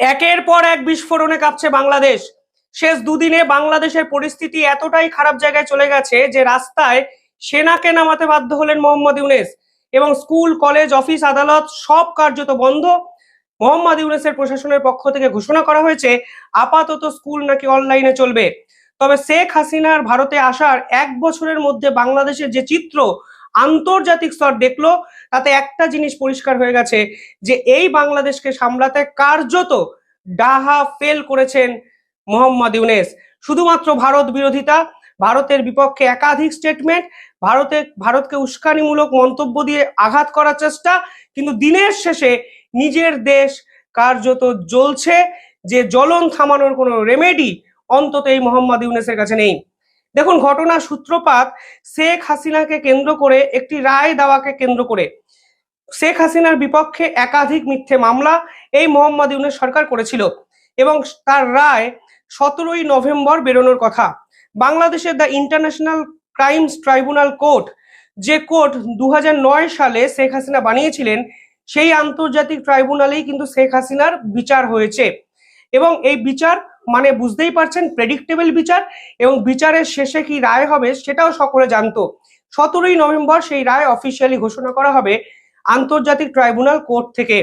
একের পর এক বিস্ফোরণে কাঁপছে বাংলাদেশ। শেষ দুদিনে বাংলাদেশের পরিস্থিতি এতটাই খারাপ জায়গায় চলে গেছে যে রাস্তায় সেনাকে নামাতে বাধ্য হলেন মোহাম্মদ ইউনেস এবং স্কুল, কলেজ, অফিস, আদালত সব কার্যত বন্ধ। মোহাম্মদ ইউনেসের প্রশাসনের পক্ষ থেকে ঘোষণা করা হয়েছে, আপাতত স্কুল নাকি অনলাইনে চলবে। তবে শেখ হাসিনার ভারতে আসার এক বছরের মধ্যে বাংলাদেশের যে চিত্র আন্তর্জাতিক স্তর দেখল, তাতে একটা জিনিস পরিষ্কার হয়ে গেছে যে এই বাংলাদেশকে সামলাতে কার্যত ডাহা ফেল করেছেন মোহাম্মদ ইউনেস। শুধুমাত্র ভারত বিরোধিতা, ভারতের বিপক্ষে একাধিক স্টেটমেন্ট ভারতে, ভারতকে উস্কানিমূলক মন্তব্য দিয়ে আঘাত করার চেষ্টা, কিন্তু দিনের শেষে নিজের দেশ কার্যত জ্বলছে, যে জ্বলন থামানোর কোনো রেমেডি অন্তত এই মোহাম্মদ ইউনেসের কাছে নেই। দেখুন ঘটনার সূত্রপাত শেখ হাসিনাকে কেন্দ্র করে, একটি রায় দেওয়াকে কেন্দ্র করে শেখ হাসিনার বিপক্ষে একাধিক মিথ্যে মামলা এই মোহাম্মদ ইউনেস সরকার করেছিল এবং তার রায় সতেরোই নভেম্বর বেরোনোর কথা। বাংলাদেশের the international crimes tribunal court, যে কোর্ট দু হাজার নয় সালে শেখ হাসিনা বানিয়েছিলেন, সেই আন্তর্জাতিক ট্রাইব্যুনালেই কিন্তু শেখ হাসিনার বিচার হয়েছে। এবং এই বিচার মানে বুঝতেই পারছেন প্রেডিক্টেবল বিচার এবং বিচারের শেষে কি রায় হবে সেটাও সকলে জানতো। সতেরোই নভেম্বর সেই রায় অফিসিয়ালি ঘোষণা করা হবে আন্তর্জাতিক ট্রাইব্যুনাল কোর্ট থেকে।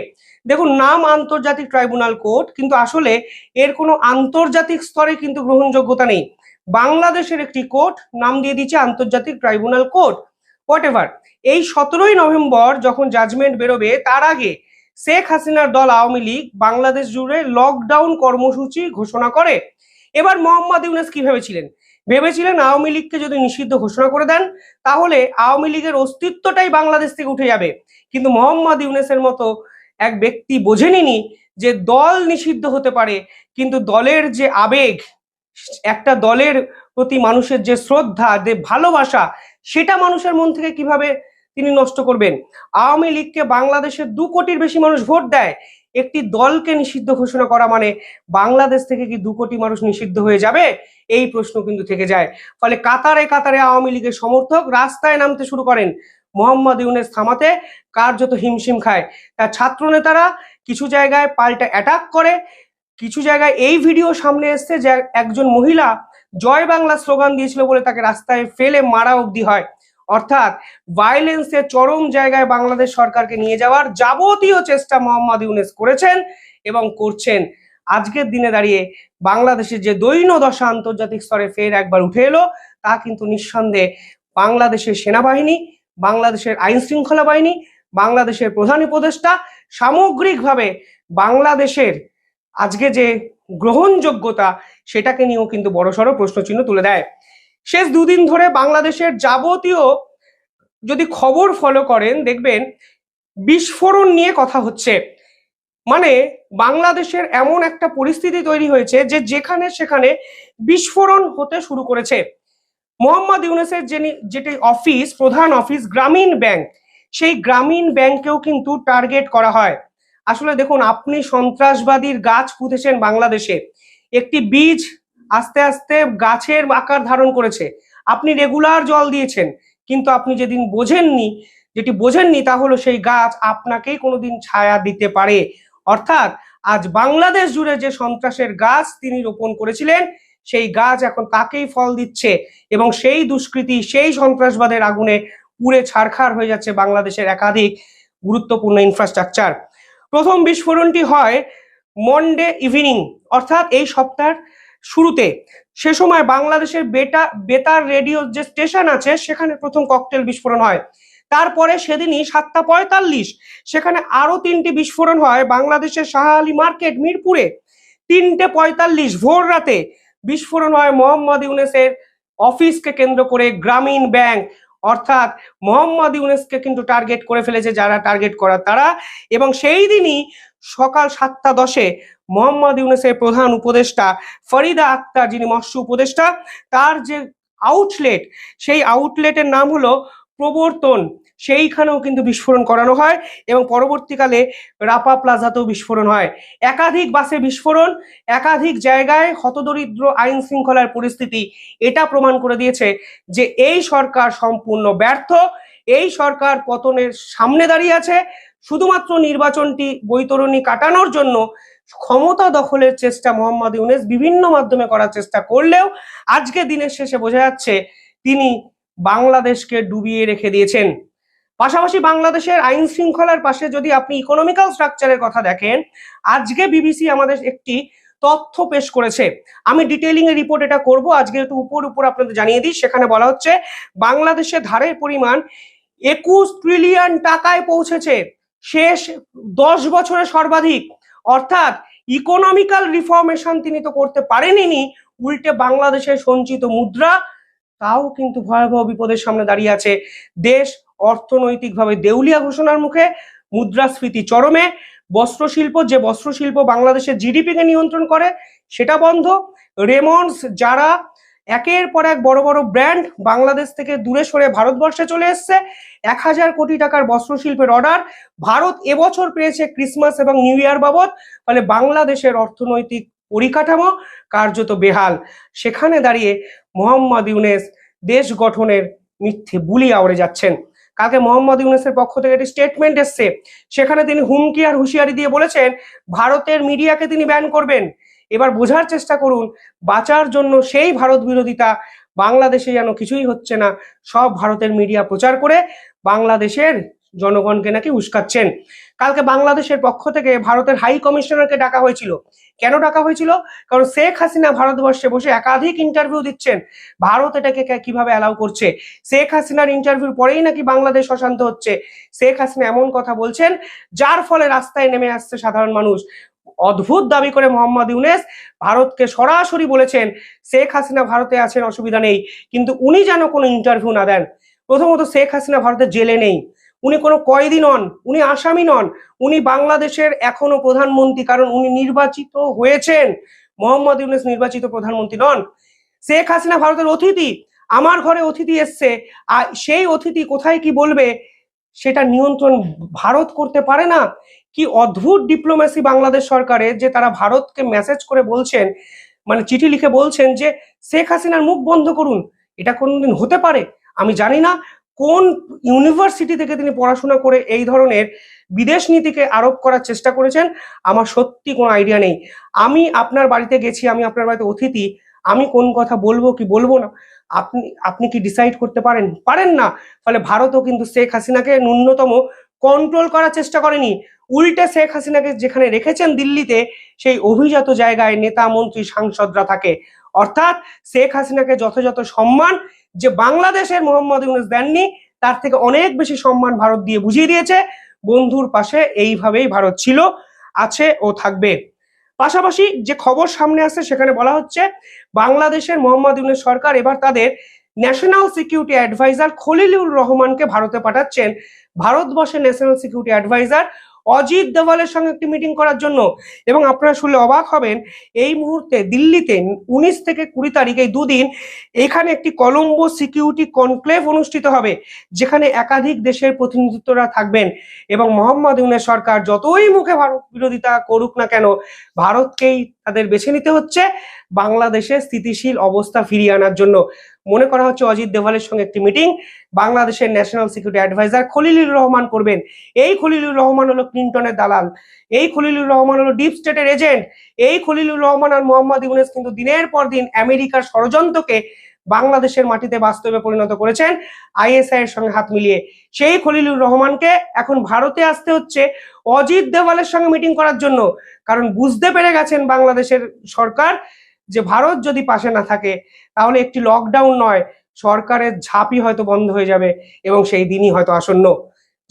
দেখুন, নাম আন্তর্জাতিক ট্রাইব্যুনাল কোর্ট, কিন্তু আসলে এর কোনো আন্তর্জাতিক স্তরে কিন্তু গ্রহণযোগ্যতা নেই। বাংলাদেশের একটি কোর্ট নাম দিয়ে দিচ্ছে আন্তর্জাতিক ট্রাইব্যুনাল কোর্ট। হোয়াট এই সতেরোই নভেম্বর যখন জাজমেন্ট বেরোবে, তার আগে শেখ হাসিনার দল আওয়ামী লীগ বাংলাদেশ জুড়ে লকডাউন কর্মসূচি ঘোষণা করে। এবার মোহাম্মদ ইউনেস কি ভেবেছিলেন? ভেবেছিলেন আওয়ামী লীগকে যদি নিষিদ্ধ ঘোষণা করে দেন, তাহলে আওয়ামী লীগের অস্তিত্বটাই বাংলাদেশ থেকে উঠে যাবে। কিন্তু মোহাম্মদ ইউনেসের মতো এক ব্যক্তি বোঝে বোঝেনি যে দল নিষিদ্ধ হতে পারে, কিন্তু দলের যে আবেগ, একটা দলের প্রতি মানুষের যে শ্রদ্ধা, যে ভালোবাসা, সেটা মানুষের মন থেকে কীভাবে তিনি নষ্ট করবেন। আওয়ামী লীগকে বাংলাদেশের দু কোটির বেশি মানুষ ভোট দেয়। একটি দলকে নিষিদ্ধ ঘোষণা করা মানে বাংলাদেশ থেকে কি দু কোটি মানুষ নিষিদ্ধ হয়ে যাবে? এই প্রশ্ন কিন্তু থেকে যায়। ফলে কাতারে কাতারে আওয়ামী লীগের সমর্থক রাস্তায় নামতে শুরু করেন। মোহাম্মদ ইউনেস থামাতে কার্যত হিমশিম খায়। তার ছাত্র নেতারা কিছু জায়গায় পাল্টা অ্যাটাক করে। কিছু জায়গায় এই ভিডিও সামনে এসছে যে একজন মহিলা জয় বাংলা স্লোগান দিয়েছিল বলে তাকে রাস্তায় ফেলে মারা অবধি হয়। অর্থাৎ ভায়োলেন্সের চরম জায়গায় বাংলাদেশ সরকারকে নিয়ে যাওয়ার যাবতীয় চেষ্টা মোহাম্মদ ইউনেস করেছেন এবং করছেন। আজকের দিনে দাঁড়িয়ে বাংলাদেশের যে দৈন্য দশা আন্তর্জাতিক স্তরে ফের একবার উঠে এলো, তা কিন্তু নিঃসন্দেহে বাংলাদেশের সেনাবাহিনী, বাংলাদেশের আইন শৃঙ্খলা বাহিনী, বাংলাদেশের প্রধান উপদেষ্টা, সামগ্রিকভাবে বাংলাদেশের আজকে যে গ্রহণযোগ্যতা, সেটাকে নিয়েও কিন্তু বড়সড় প্রশ্নচিহ্ন তুলে দেয়। শেষ দুদিন ধরে বাংলাদেশের যাবতীয় যদি খবর ফলো করেন, দেখবেন বিস্ফোরণ নিয়ে কথা হচ্ছে। মানে বাংলাদেশের এমন একটা পরিস্থিতি তৈরি হয়েছে যে যেখানে সেখানে বিস্ফোরণ হতে শুরু করেছে। মোহাম্মদ ইউনেসের যিনি, যেটি অফিস, প্রধান অফিস, গ্রামীণ ব্যাংক, সেই গ্রামীণ ব্যাংকেও কিন্তু টার্গেট করা হয়। আসলে দেখুন, আপনি সন্ত্রাসবাদীর গাছ পুঁতেছেন বাংলাদেশে। একটি বীজ আস্তে আস্তে গাছের আকার ধারণ করেছে। আপনি রেগুলার জল দিয়েছেন, কিন্তু আপনি যেদিন বোঝেননি, যেটি বোঝেননি তা হলো সেই গাছ আপনাকেই কোনোদিন ছায়া দিতে পারে। অর্থাৎ আজ বাংলাদেশ জুড়ে যে সন্ত্রাসের গাছ তিনি রোপণ করেছিলেন, সেই গাছ এখন তাকেই ফল দিচ্ছে এবং সেই দুষ্কৃতি, সেই সন্ত্রাসবাদের আগুনে পুড়ে ছারখার হয়ে যাচ্ছে বাংলাদেশের একাধিক গুরুত্বপূর্ণ ইনফ্রাস্ট্রাকচার প্রথম বিস্ফোরণটি হয় মন্ডে ইভিনিং অর্থাৎ এই সপ্তাহের শুরুতে। সে সময় বাংলাদেশের বেটা, বেতার রেডিও যে স্টেশন আছে, সেখানে প্রথম ককটেল বিস্ফোরণ হয়। তারপরে সেদিনই সাতটা পঁয়তাল্লিশ, সেখানে আরও তিনটি বিস্ফোরণ হয় বাংলাদেশের শাহ মার্কেট, মিরপুরে। তিনটে পঁয়তাল্লিশ, ভোর রাতে বিস্ফোরণ হয় মোহাম্মদ ইউনেসের অফিসকে কেন্দ্র করে গ্রামীণ ব্যাংক। অর্থাৎ মোহাম্মদ ইউনেসকে কিন্তু টার্গেট করে ফেলেছে যারা টার্গেট করা তারা। এবং সেই দিনই সকাল সাতটা দশে মোহাম্মদ ইউনেসের প্রধান উপদেষ্টা ফরিদা আক্তার, যিনি মৎস্য উপদেষ্টা, তার যে আউটলেট সেই আউটলেটের নাম হলো প্রবর্তন। সেইখানেও কিন্তু বিস্ফোরণ করানো হয় এবং পরবর্তীকালে রাপা প্লাজাতেও বিস্ফোরণ হয়। একাধিক বাসে বিস্ফোরণ, একাধিক জায়গায় হতদরিদ্র আইন শৃঙ্খলার পরিস্থিতি, এটা প্রমাণ করে দিয়েছে যে এই সরকার সম্পূর্ণ ব্যর্থ, এই সরকার পতনের সামনে দাঁড়িয়ে আছে শুধুমাত্র নির্বাচনটি বৈতরণী কাটানোর জন্য ক্ষমতা দখলের চেষ্টা মোহাম্মদ ইউনেস বিভিন্ন মাধ্যমে করার চেষ্টা করলেও আজকে দিনের শেষে বোঝা যাচ্ছে তিনি বাংলাদেশকে ডুবিয়ে রেখে দিয়েছেন। পাশাপাশি বাংলাদেশের আইন শৃঙ্খলার পাশে যদি আপনি ইকোনমিক্যাল স্ট্রাকচারের কথা দেখেন, আজকে বিবিসি আমাদের একটি তথ্য পেশ করেছে। আমি ডিটেইলিং এর রিপোর্ট এটা করব, আজকে একটু উপর উপর আপনাদের জানিয়ে দিই। সেখানে বলা হচ্ছে, বাংলাদেশে ধারের পরিমাণ একুশ ট্রিলিয়ন টাকায় পৌঁছেছে। শেষ দশ বছরে সর্বাধিক। অর্থাৎ ইকোনমিক্যাল রিফর্মেশন তিনি তো করতে পারেনি উল্টে বাংলাদেশের সঞ্চিত মুদ্রা, তাও কিন্তু ভয়াবহ বিপদের সামনে দাঁড়িয়ে আছে। দেশ অর্থনৈতিকভাবে দেউলিয়া ঘোষণার মুখে, মুদ্রাস্ফীতি চরমে, বস্ত্রশিল্প, যে বস্ত্রশিল্প বাংলাদেশের জিডিপিকে নিয়ন্ত্রণ করে, সেটা বন্ধ। রেমন্ডস যারা একের পর এক বড় বড় ব্র্যান্ড বাংলাদেশ থেকে দূরে সরে ভারতবর্ষে চলে এসছে। এক হাজার কোটি টাকার বস্ত্রশিল্পের অর্ডার ভারত এবছর পেয়েছে ক্রিসমাস এবং নিউ ইয়ার বাবদ। ফলে বাংলাদেশের অর্থনৈতিক পরিকাঠামো কার্যত বেহাল। সেখানে দাঁড়িয়ে মোহাম্মদ ইউনেস দেশ গঠনের মিথ্যে বুলি আওড়ে যাচ্ছেন। কালকে মোহাম্মদ ইউনেসের পক্ষ থেকে একটি স্টেটমেন্ট এসছে। সেখানে তিনি হুমকি আর হুঁশিয়ারি দিয়ে বলেছেন, ভারতের মিডিয়াকে তিনি ব্যান করবেন? এবার বোঝার চেষ্টা করুন, বাঁচার জন্য সেই ভারত বিরোধিতা বাংলাদেশে যেন কিছুই হচ্ছে না। সব ভারতের মিডিয়া প্রচার করে বাংলাদেশের জনগণকে নাকি উস্কাচ্ছেন। কালকে বাংলাদেশের পক্ষ থেকে ভারতের হাই কমিশনারকে ডাকা হয়েছিল। কেন ডাকা হয়েছিল? কারণ শেখ হাসিনা ভারতবর্ষে বসে একাধিক ইন্টারভিউ দিচ্ছেন। ভারত এটাকে কীভাবে অ্যালাউ করছে? শেখ হাসিনার ইন্টারভিউর পরেই নাকি বাংলাদেশ অশান্ত হচ্ছে। শেখ হাসিনা এমন কথা বলছেন, যার ফলে রাস্তায় নেমে আসছে সাধারণ মানুষ। অদ্ভুত দাবি করে মোহাম্মদ ইউনেস ভারতকে সরাসরি বলেছেন, শেখ হাসিনা ভারতে আছেন, অসুবিধা নেই। কিন্তু উনি যেন কোনো ইন্টারভিউ না দেন। প্রথমত শেখ হাসিনা ভারতের জেলে নেই। উনি কোনো কয়েদি নন, উনি আসামি নন। উনি বাংলাদেশের এখনও প্রধানমন্ত্রী, কারণ উনি নির্বাচিত হয়েছেন। মোহাম্মদ ইউনেস নির্বাচিত প্রধানমন্ত্রী নন। শেখ হাসিনা ভারতের অতিথি, আমার ঘরে অতিথি এসছে। আর সেই অতিথি কোথায় কি বলবে, সেটা নিয়ন্ত্রণ ভারত করতে পারে না। কি অদ্ভুত ডিপ্লোমেসি বাংলাদেশ সরকারের যে তারা ভারতকে মেসেজ করে বলছেন মানে চিঠি লিখে বলছেন যে, শেখ হাসিনার মুখ বন্ধ করুন, এটা কোনোদিন হতে পারে? আমি জানি না কোন ইউনিভার্সিটি থেকে তিনি পড়াশোনা করে এই ধরনের বিদেশ নীতিকে আরোপ করার চেষ্টা করেছেন, আমার সত্যি কোনো আইডিয়া নেই। আমি আপনার বাড়িতে গেছি, আমি আপনার বাড়িতে অতিথি, আমি কোন কথা বলব কি বলব না, আপনি আপনি কি ডিসাইড করতে পারেন? পারেন না। ফলে ভারতও কিন্তু শেখ হাসিনাকে ন্যূনতম কন্ট্রোল করার চেষ্টা করেনি। উল্টে শেখ হাসিনাকে যেখানে রেখেছেন দিল্লিতে, সেই অভিজাত জায়গায় নেতা, মন্ত্রী, সাংসদরা থাকে। অর্থাৎ শেখ হাসিনাকে যথাযথ সম্মান যে বাংলাদেশের মোহাম্মদ ইউনুস দেননি, তার থেকে অনেক বেশি সম্মান ভারত দিয়ে বুঝিয়ে দিয়েছে। বন্ধুর পাশে এইভাবেই ভারত ছিল, আছে ও থাকবে। পাশাপাশি যে খবর সামনে আসছে, সেখানে বলা হচ্ছে, বাংলাদেশের মোহাম্মদ ইউনুস সরকার এবার তাদের ন্যাশনাল সিকিউরিটি অ্যাডভাইজার খলিলুর রহমানকে ভারতে পাঠাচ্ছেন। ভারতবর্ষের ন্যাশনাল সিকিউরিটি অ্যাডভাইজার অজিত দেওয়ালের সঙ্গে একটি মিটিং করার জন্য। এবং আপনারা শুনলে অবাক হবেন, এই মুহূর্তে দিল্লিতে উনিশ থেকে কুড়ি তারিখ এই দুদিন এখানে একটি কলম্বো সিকিউরিটি কনক্লেভ অনুষ্ঠিত হবে, যেখানে একাধিক দেশের প্রতিনিধিত্বরা থাকবেন। এবং মোহাম্মদ ইউনের সরকার যতই মুখে ভারত বিরোধিতা করুক না কেন, ভারতকেই তাদের বেছে নিতে হচ্ছে বাংলাদেশে স্থিতিশীল অবস্থা ফিরিয়ে আনার জন্য। মনে করা হচ্ছে অজিত দেওয়ালের সঙ্গে একটি মিটিং। বাংলাদেশের national security adviser Khalilur Rahman করবেন। এই খলিলুর রহমান হলো ক্লিন্টনের দালাল। এই খলিলুর রহমান হলো ডিপ স্টেটের এজেন্ট। এই খলিলুর রহমান আর মোহাম্মদ ইউনেস কিন্তু দিনের পর দিন আমেরিকার ষড়যন্ত্রকে বাংলাদেশের মাটিতে বাস্তবে পরিণত করেছেন, আইএসআই এর সঙ্গে হাত মিলিয়ে। সেই খলিলুর রহমানকে এখন ভারতে আসতে হচ্ছে অজিত দেওয়ালের সঙ্গে মিটিং করার জন্য। কারণ বুঝতে পেরে গেছেন বাংলাদেশের সরকার যে ভারত যদি পাশে না থাকে, তাহলে একটি লকডাউন নয়, সরকারের ঝাঁপি হয়তো বন্ধ হয়ে যাবে এবং সেই দিনই হয়তো আসন্ন।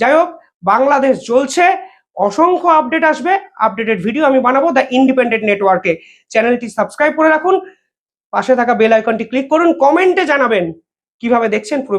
যাই হোক, বাংলাদেশ চলছে অসংখ্য আপডেট আসবে আপডেটেড ভিডিও আমি বানাবো দ্য ইন্ডিপেন্ডেন্ট নেটওয়ার্কে চ্যানেলটি সাবস্ক্রাইব করে রাখুন, পাশে থাকা বেল আইকনটি ক্লিক করুন কমেন্টে জানাবেন, কীভাবে দেখছেন পুরো